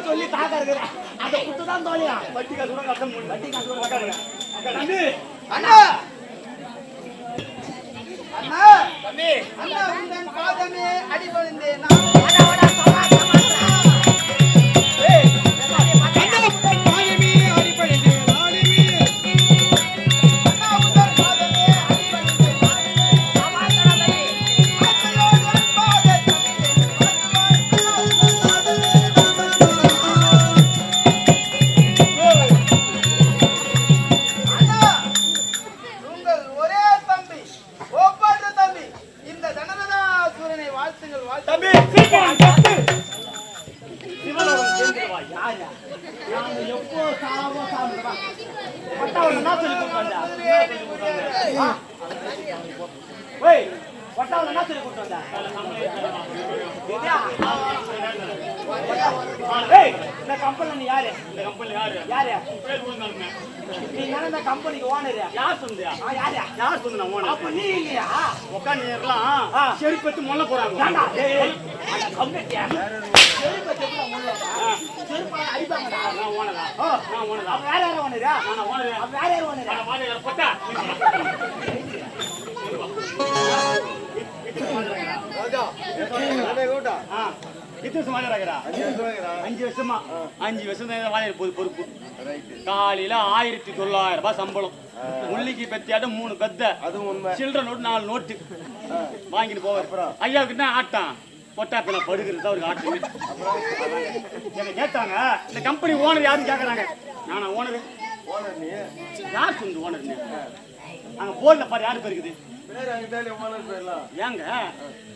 தான் சொல்லி தாக்க இருக்கிற அந்த குத்து தான் தோழியா? வட்டி காசு கூட கட்ட முடியல வட்டி காசு கூட உட்காருங்க. தம்பி அண்ணா அண்ணா தம்பி அண்ணா உந்தன் பாதமே அடிபணிந்தே என்ன சொல்லி கொடுத்தாங்க ஓய் பட்டாவில் என்ன சொல்லி கொடுத்தாங்க ஏய் இந்த கம்பெனி நீ யாரு? இந்த கம்பெனி யாரு? யாரு? பேர் கொடுத்தாருங்க நீ இந்த கம்பெனிக்கு ஓனர் யார் சொன்னதா? ஆ யாரு? யார் சொன்னா அப்ப ஓனர் நீ இல்லையா? உட்காந்து ஆ. செருப்பு எடுத்து முள்ள போறாங்க. கம்பெனியா? செருப்பை செருப்புல முள்ள. செருப்பால அடிப்பாங்கடா. நான் ஓனரா ஓ, நான் ஓனரா அவன் வேற யாரோ ஓனரா? நான் ஓனரா அவன் வேற யாரோ ஓனரா? நான் வாடகை போட்டா ஆ. இத்தனை வருஷமா இருக்கிறா அஞ்சு வருஷமா அஞ்சு வருஷம் தான் போது பொறுப்பு காலையில ஆயிரத்தி தொள்ளாயிரம் ரூபாய் சம்பளம் முள்ளிக்கு பெத்தியாட்டம் மூணு பெத்த அதுவும் சில்லற நோட்டு நாலு நோட்டு வாங்கிட்டு போவார் ஐயாவுக்கு என்ன ஆட்டம் பொட்டா பின்ன படுகிறது தான் அவருக்கு ஆட்டுமே என்னை கேட்டாங்க இந்த கம்பெனி ஓனர் யாருன்னு கேட்கறாங்க நானா ஓனர் ஓனர் நீ யார் சொந்த ஓனர் அங்க போர்ல பாரு யாரு பேர் இருக்குது? ஓனர் பேர்லாம் ஏங்க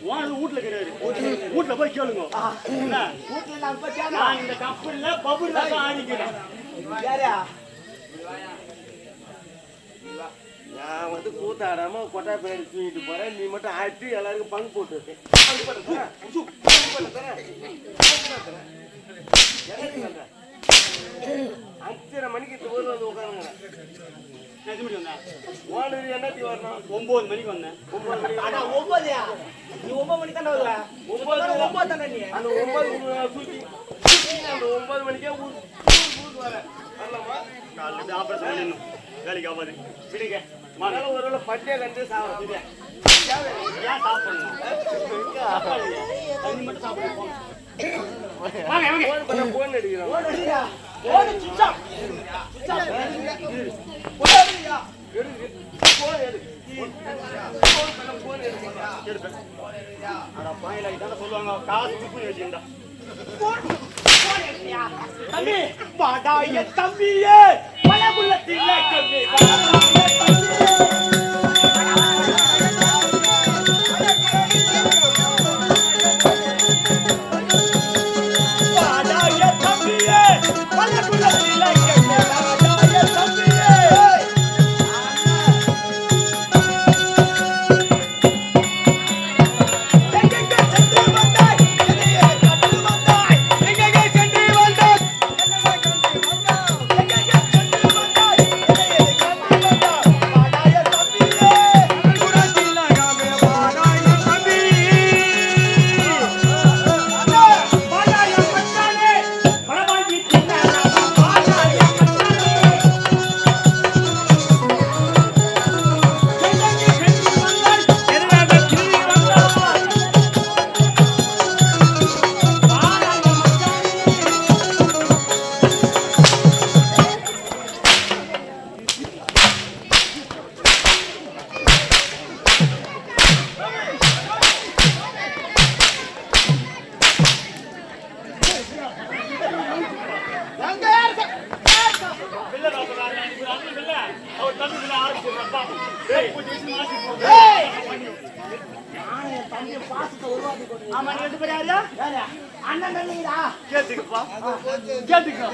ஓனர் வீட்டுல கிடையாது. வீட்டுல போய் கேளுங்க. நான் இந்த கம்பெனில பபுள் தான் ஆடிக்கிறேன். யாரு? நான் வந்து கூத்தாடாம கொட்டா பின்னாடி தூக்கிட்டு போறேன் நீ மட்டும் ஆட்டி எல்லாருக்கும் பங்கு போட்டு? அஞ்சரை மணிக்கு இந்த ஊர்ல வந்து உட்காருங்க ஓனர் என்னத்துக்கு வரணும் ஒன்பது மணிக்கு வந்தேன் ஒன்பது மணிக்கு அட, ஒன்பதுயா? நீ ஒன்பது மணிக்கு தானே வருவ? ஒன்பது தானே, ஒன்பது தானே நீ? அந்த ஒன்பது தூக்கி அந்த ஒன்பது மணிக்கே ஊர் ஊர் ஊருக்கு வரேன் வரலாமா காலையில் ஆபரேஷன் பண்ணிடணும். வேலைக்கு ஆகாது. விடுங்க. வாங்க அதனால ஒருவேளை பட்டியா கண்டு சாப்பிடுறது ஏன் சாப்பிடணும்? தண்ணி மட்டும் சாப்பிடுங்க. வாங்க போன் பண்ண போன் அடிக்கிறான். ஓடு அடியா. ஓடு சுச்சா. சுச்சா. போடுறியா? போன் எடு போன் பண்ண போன் எடுக்கிறா எடுப்பேன். அட பாயில இதான சொல்லுவாங்க. காசு வச்சிருந்தா தம்பி, வாடா என் தம்பியே. ஆமா நீ ரெண்டு பேரும் யாரா யாரு? அண்ணன் தம்பிங்கடா. கேட்டுக்கப்பா கேட்டுக்கோ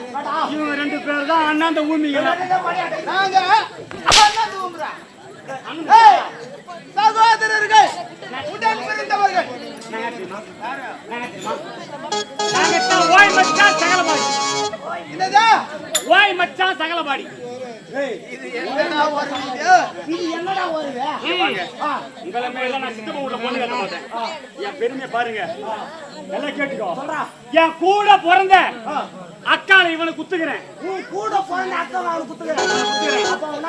இவங்க ரெண்டு பேர் தான் ஊமிங்க நாங்க அண்ணன் தூங்குறா. ஏய்! சகோதரர்கள் உடன் பிறந்தவர்கள் ஓய் மச்சான் சகலபாடி என்னதா ஓய் மச்சான் சகலபாடி இது என்னடா ஒரு இது இது என்னடா வருவே? உங்களை மேல நான் சித்தப்பா வீட்டுல பொண்ணு கட்ட மாட்டேன். என் பெருமையை பாருங்க. எல்லாம் கேட்டுக்கோ. என் கூட பிறந்த அக்கால இவனை குத்துக்கிறேன். உன் கூட பிறந்த அக்கா அவனுக்கு குத்துக்கிறேன். அப்ப அவன்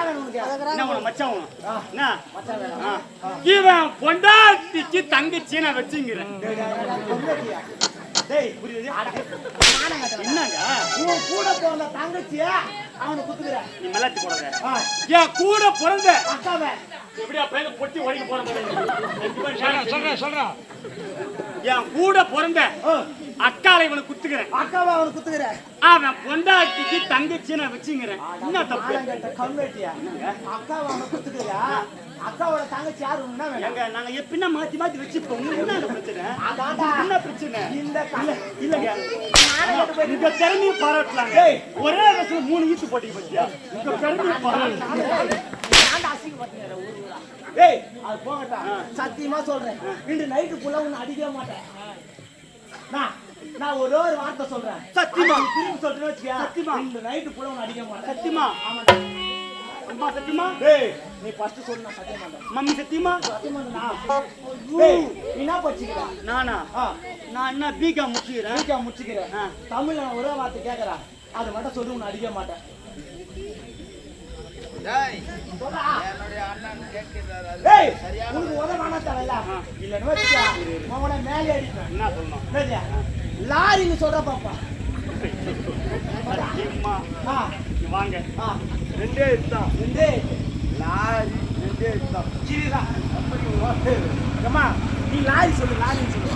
என்ன மச்சான் என்ன? ஆ. இவன் பொண்டாட்டிக்கு தங்கச்சி நான் வச்சுங்கிறேன். டேய் புரியுது? என்னங்க? தங்கச்சிய? அவனுக்கு குத்துக்கிறேன் நீ மெல்லாட்டி போடாத. ஆ, என் கூட பிறந்த அக்காவை. எப்படியா பேர பொட்டி உடைக்க போற சொல்றேன் சொல்றேன் என் கூட பிறந்த அக்காலை இவனை குத்துக்கிறேன். அக்காவை அவனுக்கு குத்துக்கிறேன். அவன் பொண்டாட்டிக்கு தங்கச்சி நான் வச்சுங்கிறேன். என்ன தப்பு? கம்யூனிட்டியா அக்காவை அவனுக்கு குத்துக்கிறியா? அக்காவோட தங்கச்சி யாரு? எங்க நாங்க எப்படின்னா மாத்தி மாத்தி வச்சுப்போம். என்ன பிரச்சனை. என்ன பிரச்சனை? இந்த கல்ல இல்லங்க. உங்க திறமையை பாராட்டலாங்க. ஒரே வருஷம் மூணு ஈத்து போட்டீங்க பத்தியா உங்க திறமையை பாராட்டலாம். ஏய். அது போகட்டா சத்தியமா சொல்றேன். இன்று நைட்டு ஃபுல்லா உன்னை அடிக்கவே மாட்டேன். நான் நான் ஒரே ஒரு வார்த்தை சொல்றேன். சத்தியமா? திரும்பி சொல்றேன்னு வச்சுக்கியா சத்தியமா? இந்த நைட்டு ஃபுல்லா உன்னை அடிக்க மாட்டேன். சத்தியமா? ஆமாடா அம்மா சத்தியமா? டேய் நீ ஃபர்ஸ்ட் சொல்லு நான் சத்தியம் மம்மி சத்தியமா? சத்தியம் பண்றேனா டேய் நீ என்ன படிச்சுக்கிறா? நானா? நான் என்ன பிகா முடிச்சுக்கிறேன்? வீக்கா முடிச்சுக்கிறேன். தமிழ்ல நான் ஒரே வார்த்தை கேட்கறேன் அது மட்டும் சொல்லி உன்னை அடிக்க மாட்டேன் சொல்றா. ஏய், உனக்கு உதவ வேணாம் தேவையில்ல. இல்லைன்னு வச்சுக்க, உன்னை மேலே அடிப்பேன். என்ன சொல்லணும் என்னது? லாரின்னு சொல்ற பாப்பா. வாங்க. ரெண்டே தான் ரெண்டு, லாரி ரெண்டே தான் சிறிதா. ஏம்மா, நீ லாரி சொல்லு லாரின்னு சொல்லு.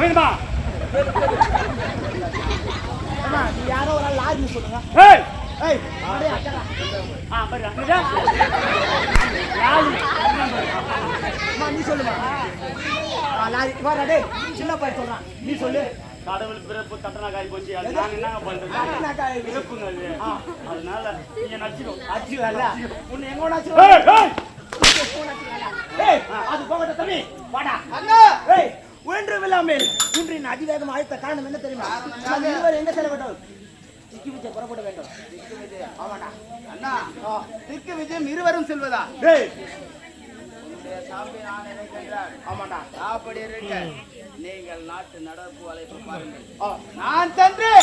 வேணுமா ஏம்மா, நீ யாரோ ஒரு லாரின்னு சொல்லுங்க. ஏய்! நீ சொல்லுமா? ஆ, லாரி. வாடா டேய். சின்ன பையன் சொல்றான். நீ சொல்லு. கடவுள் பிறப்பு கட்டணா காரி போச்சு. அது நான் என்னங்க பண்றது. பிறப்புங்க அது. ஆ. அதனால நீங்க நடிச்சிக்கோ. அச்சு வேலை உன்னை எங்க அது போகட்டும் தம்பி. வாடா. அண்ணா! ஏய் ஒன்று விழாமேல் இன்றின் அதிவேகம் அழைத்த காரணம் என்ன தெரியுமா? இருவர் எங்க செல்ல வேண்டும் திக்கி விஜய் புறப்பட வேண்டும். ஆமாடா அண்ணா திக்கு விஜயம் இருவரும் செல்வதா? டேய். சாமி நான் நினைக்கின்றார் ஆமாடா அப்படி இருக்க நீங்கள் நாட்டு நடப்பு அழைப்பு பாருங்கள். நான் சென்று திக்கு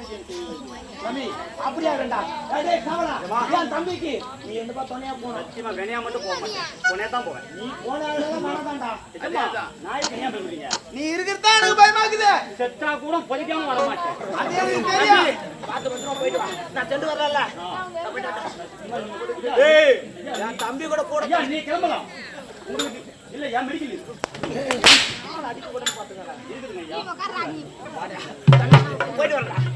தம்பி அப்படியா வேண்டாம் டேய் காவலா. என் தம்பிக்கு? நீ எந்த பா துணையா போகணும் சத்தியமா கனியா மட்டும் போக மாட்டேன். பொண்ணே தான் போவேன். நீ போனாலும் வேணாதான்டா அம்மா, நாய் கனியா போயிருக்கீங்க நீ இருக்கிறதா எனக்கு பயமாக்குது? செத்தா கூட பொதிக்காம வர மாட்டேன். அது எனக்கு தெரியும் பார்த்து பத்திரமா போயிட்டு வா. நான் சென்று வரல ஏய் என் தம்பி கூட கூட நீ கிளம்பலாம். உங்களுக்கு இல்ல ஏன் மெடிக்கல் இருக்குதுங்க ஐயா. போயிட்டு வரலாம்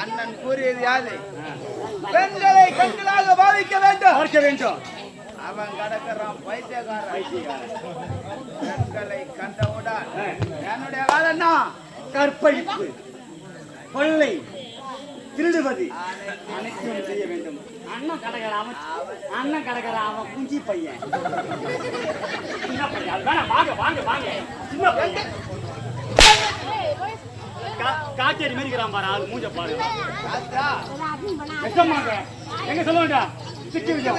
அண்ணன் கூறியது யாது பெண்களை கண்களாக பாவிக்க வேண்டும். பார்க்க வேண்டும். அவன் கடக்கிறான் பைத்தியக்காரன். பெண்களை கண்டவுடன் என்னுடைய வேலை என்ன? கற்பழிப்பு கொள்ளை திருடுவது. அனைத்தும் செய்ய வேண்டும். அண்ணன் அவன் அண்ணன் கடைக்கிற அவன் குஞ்சி பையன். சின்ன பையன். வாங்க வாங்க வாங்க. சின்ன பையன். கா- காட்டேரி மேரிக்கிறான் பாரு ஆள் மூஞ்ச பாரு. எங்க சொல்ல வேண்டாம்? சிக்கி விஜயம்